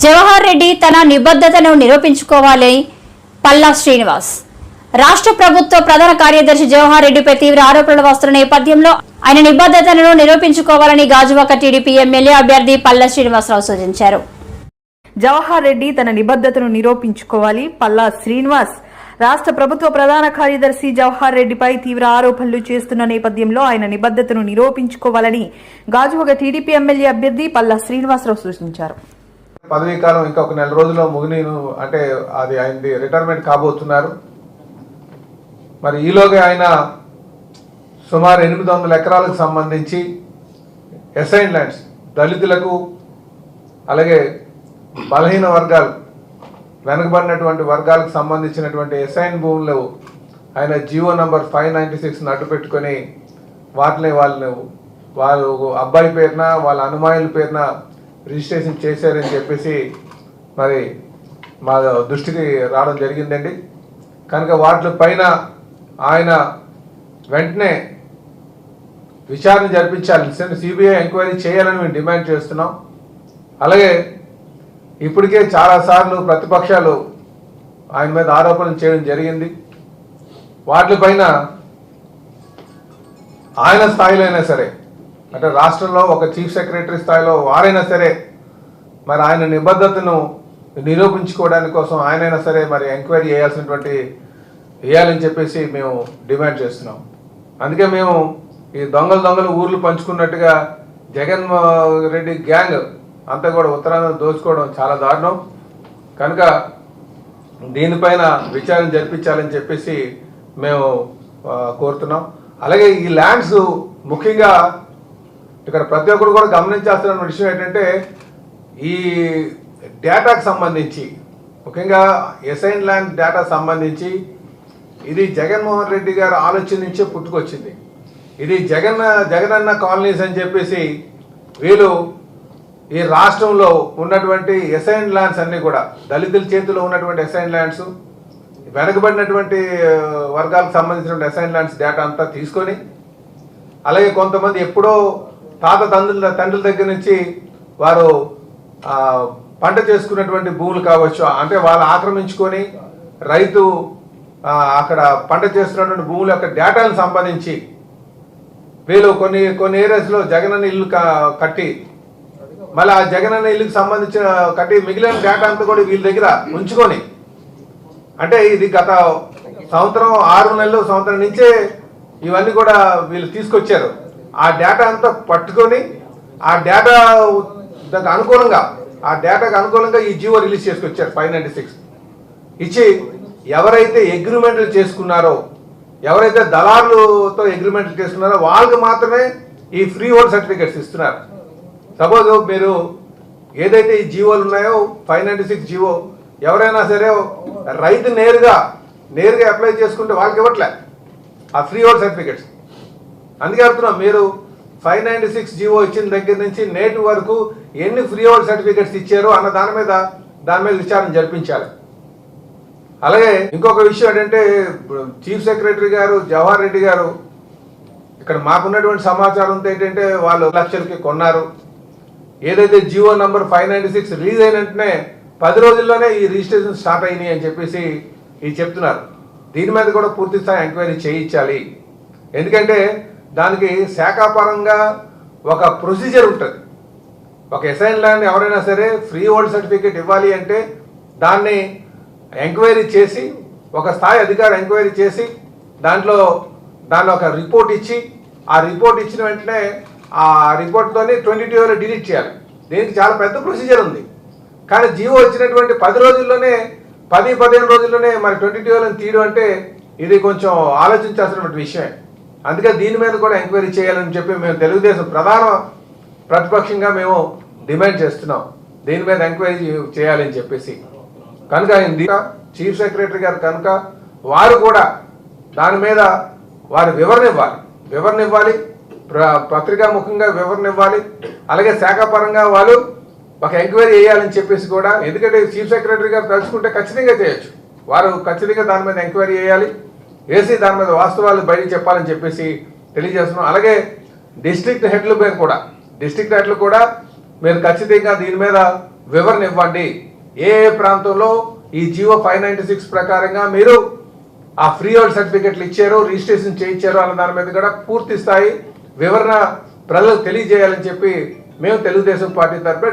జవహర్ రెడ్డి తన నిబద్ధతను నిరూపించుకోవాలి. పల్లా శ్రీనివాస్. రాష్ట్ర ప్రభుత్వ ప్రధాన కార్యదర్శి జవహర్ రెడ్డిపై తీవ్ర ఆరోపణలు వస్తున్న నేపథ్యంలో ఆయన నిబద్ధతను నిరూపించుకోవాలని గాజువాక టీడీపీ ఎమ్మెల్యే అభ్యర్థి పల్లా శ్రీనివాసరావు సూచించారు. జవహర్ రెడ్డి తన నిబద్ధతను నిరూపించుకోవాలి. పల్లా శ్రీనివాస్. రాష్ట్ర ప్రభుత్వ ప్రధాన కార్యదర్శి జవహర్ రెడ్డిపై తీవ్ర ఆరోపణలు చేస్తున్న నేపథ్యంలో ఆయన నిబద్ధతను నిరూపించుకోవాలని గాజువాక టీడీపీ ఎమ్మెల్యే అభ్యర్థి పల్లా శ్రీనివాసరావు సూచించారు. పదవీ కాలం ఇంకా ఒక నెల రోజుల్లో ముగినీను అంటే అది ఆయనది రిటైర్మెంట్ కాబోతున్నారు. మరి ఈలోగా ఆయన సుమారు ఎనిమిది వందల ఎకరాలకు సంబంధించి ఎసైన్ ల్యాండ్స్ దళితులకు అలాగే బలహీన వర్గాలు వెనకబడినటువంటి వర్గాలకు సంబంధించినటువంటి ఎసైన్ భూములు ఆయన GO number five ninety six నట్టు పెట్టుకొని వాటిని వాళ్ళని వాళ్ళు అబ్బాయి పేరున వాళ్ళ అనుమాయుల పేరున రిజిస్ట్రేషన్ చేశారని చెప్పేసి మరి మా దృష్టికి రావడం జరిగిందండి. కనుక వాటి పైన ఆయన వెంటనే విచారణ జరిపించాలి. సిబిఐ ఎంక్వైరీ చేయాలని మేము డిమాండ్ చేస్తున్నాం. అలాగే ఇప్పటికే చాలాసార్లు ప్రతిపక్షాలు ఆయన మీద ఆరోపణలు చేయడం జరిగింది. వాటిపైన ఆయన స్థాయిలో అయినా సరే అంటే రాష్ట్రంలో ఒక చీఫ్ సెక్రటరీ స్థాయిలో వారైనా సరే మరి ఆయన నిబద్ధతను నిరూపించుకోవడానికి కోసం ఆయనైనా సరే మరి ఎంక్వైరీ చేయాల్సినటువంటి వేయాలని చెప్పేసి మేము డిమాండ్ చేస్తున్నాం. అందుకే మేము ఈ దొంగలు దొంగలు ఊర్లు పంచుకున్నట్టుగా జగన్ రెడ్డి గ్యాంగ్ అంతా కూడా ఉత్తరాంధ్ర దోచుకోవడం చాలా దారుణం. కనుక దీనిపైన విచారణ జరిపించాలని చెప్పేసి మేము కోరుతున్నాం. అలాగే ఈ ల్యాండ్స్ ముఖ్యంగా ఇక్కడ ప్రతి ఒక్కరు కూడా గమనించాల్సిన విషయం ఏంటంటే ఈ డేటాకు సంబంధించి ముఖ్యంగా ఎసైన్ ల్యాండ్ డేటా సంబంధించి ఇది జగన్మోహన్ రెడ్డి గారి ఆలోచన నుంచే పుట్టుకొచ్చింది. ఇది జగన్ జగనన్న కాలనీస్ అని చెప్పేసి వీళ్ళు ఈ రాష్ట్రంలో ఉన్నటువంటి ఎసైన్ ల్యాండ్స్ అన్ని కూడా దళితుల చేతిలో ఉన్నటువంటి ఎసైన్ ల్యాండ్స్ వెనకబడినటువంటి వర్గాలకు సంబంధించిన ఎసైన్ ల్యాండ్స్ డేటా అంతా తీసుకొని అలాగే కొంతమంది ఎప్పుడో తాత తండ్రుల తండ్రుల దగ్గర నుంచి వారు పంట చేసుకున్నటువంటి భూములు కావచ్చు అంటే వాళ్ళు ఆక్రమించుకొని రైతు అక్కడ పంట చేస్తున్నటువంటి భూముల యొక్క డేటాను సంపాదించి వీళ్ళు కొన్ని కొన్ని ఏరియాస్లో జగనన్న ఇల్లు కట్టి మళ్ళీ ఆ జగనన్న ఇల్లుకి సంబంధించిన కట్టి మిగిలిన డేటా అంతా కూడా వీళ్ళ దగ్గర ఉంచుకొని అంటే ఇది గత సంవత్సరం ఆరు నెలలు సంవత్సరం నుంచే ఇవన్నీ కూడా వీళ్ళు తీసుకొచ్చారు. ఆ డేటా అంతా పట్టుకొని ఆ డేటా దానికి అనుకూలంగా ఆ డేటాకు అనుకూలంగా ఈ జియో రిలీజ్ చేసుకొచ్చారు ఫైవ్ నైంటీ సిక్స్. ఇచ్చి ఎవరైతే అగ్రిమెంట్లు చేసుకున్నారో ఎవరైతే దళారులతో అగ్రిమెంట్లు చేసుకున్నారో వాళ్ళకి మాత్రమే ఈ ఫ్రీ హోల్డ్ సర్టిఫికేట్స్ ఇస్తున్నారు. సపోజ్ మీరు ఏదైతే ఈ జీవోలు ఉన్నాయో ఫైవ్ నైంటీ సిక్స్ జీవో ఎవరైనా సరే రైతు నేరుగా నేరుగా అప్లై చేసుకుంటే వాళ్ళకి ఇవ్వట్లే. ఆ ఫ్రీ హోల్డ్ సర్టిఫికేట్స్ అందుకే అడుగుతున్నాం మీరు ఫైవ్ నైంటీ సిక్స్ జీవో ఇచ్చిన దగ్గర నుంచి నేటి వరకు ఎన్ని ఫ్రీ హోల్డ్ సర్టిఫికేట్స్ ఇచ్చారు అన్న దాని మీద దాని మీద విచారణ జరిపించాలి. అలాగే ఇంకొక విషయం ఏంటంటే చీఫ్ సెక్రటరీ గారు జవహర్ రెడ్డి గారు ఇక్కడ మాకున్నటువంటి సమాచారం ఏంటంటే వాళ్ళు లక్షలకి కొన్నారు. ఏదైతే GO number five ninety six release అయిన వెంటనే పది రోజుల్లోనే ఈ రిజిస్ట్రేషన్ స్టార్ట్ అయినాయి అని చెప్పేసి ఇది చెప్తున్నారు. దీని మీద కూడా పూర్తి స్థాయి ఎంక్వైరీ చేయించాలి. ఎందుకంటే దానికి శాఖాపరంగా ఒక ప్రొసీజర్ ఉంటుంది. ఒక ఎసైన్ ల్యాండ్ ఎవరైనా సరే ఫ్రీ హోల్డ్ సర్టిఫికేట్ ఇవ్వాలి అంటే దాన్ని ఎంక్వైరీ చేసి ఒక స్థాయి అధికారి ఎంక్వైరీ చేసి దాంట్లో దాని ఒక రిపోర్ట్ ఇచ్చి ఆ రిపోర్ట్ ఇచ్చిన వెంటనే ఆ రిపోర్ట్తోని ట్వంటీ టూ ఇయర్లో డిలీట్ చేయాలి. దీనికి చాలా పెద్ద ప్రొసీజర్ ఉంది. కానీ జీవో వచ్చినటువంటి పది రోజుల్లోనే పది పదిహేను రోజుల్లోనే మరి ట్వంటీ టూ ఇయర్లను తీయడం అంటే ఇది కొంచెం ఆలోచించాల్సినటువంటి విషయమే. అందుకే దీని మీద కూడా ఎంక్వైరీ చేయాలని చెప్పి మేము తెలుగుదేశం ప్రధాన ప్రతిపక్షంగా మేము డిమాండ్ చేస్తున్నాం. దీని మీద ఎంక్వైరీ చేయాలని చెప్పేసి. కనుక ఆయన చీఫ్ సెక్రటరీ గారు కనుక వారు కూడా దాని మీద వారి వివరణ ఇవ్వాలి. వివరణ ఇవ్వాలి. ప్ర పత్రికా ముఖంగా వివరణ ఇవ్వాలి. అలాగే శాఖాపరంగా వాళ్ళు ఒక ఎంక్వైరీ చేయాలని చెప్పేసి కూడా ఎందుకంటే చీఫ్ సెక్రటరీ గారు తలుచుకుంటే ఖచ్చితంగా చేయొచ్చు. వారు ఖచ్చితంగా దాని మీద ఎంక్వైరీ చేయాలి. వేసి దాని మీద వాస్తవాలు బయట చెప్పాలని చెప్పేసి తెలియజేస్తున్నాం. అలాగే డిస్ట్రిక్ట్ హెడ్ల మీద కూడా డిస్ట్రిక్ట్ హెడ్లు కూడా మీరు ఖచ్చితంగా దీని మీద వివరణ ఇవ్వండి. ఏ ఏ ప్రాంతంలో ఈ జియో ఫైవ్ నైన్టీ సిక్స్ ప్రకారంగా మీరు ఆ ఫ్రీ హోల్డ్ సర్టిఫికెట్లు ఇచ్చారు రిజిస్ట్రేషన్ చేయించారు అన్న దాని మీద కూడా పూర్తి స్థాయి వివరణ ప్రజలకు తెలియజేయాలని చెప్పి మేము తెలుగుదేశం పార్టీ తరఫున